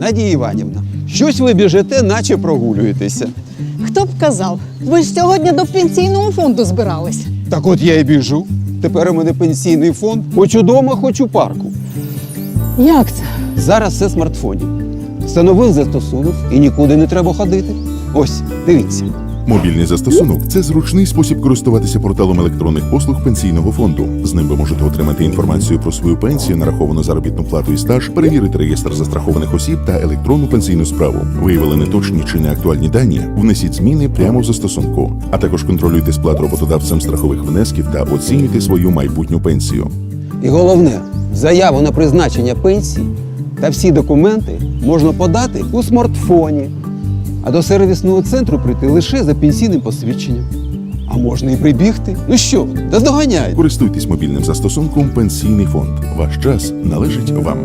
Надія Іванівна, щось ви біжите, наче прогулюєтеся. Хто б казав? Ви ж сьогодні до пенсійного фонду збирались. Так от я і біжу. Тепер у мене пенсійний фонд. Хоч удома, хоч у парку. Як це? Зараз все в смартфоні. Встановив застосунок і нікуди не треба ходити. Ось, дивіться. Мобільний застосунок це зручний спосіб користуватися порталом електронних послуг пенсійного фонду. З ним ви можете отримати інформацію про свою пенсію, нараховану заробітну плату і стаж, перевірити реєстр застрахованих осіб та електронну пенсійну справу. Виявили неточні чи неактуальні дані. Внесіть зміни прямо в застосунку. А також контролюйте сплату роботодавцем страхових внесків та оцінюйте свою майбутню пенсію. І головне, заяву на призначення пенсії та всі документи можна подати у смартфоні, а до сервісного центру прийти лише за пенсійним посвідченням. А можна і прибігти. Ну що, та здоганяй! Користуйтесь мобільним застосунком Пенсійний фонд. Ваш час належить вам.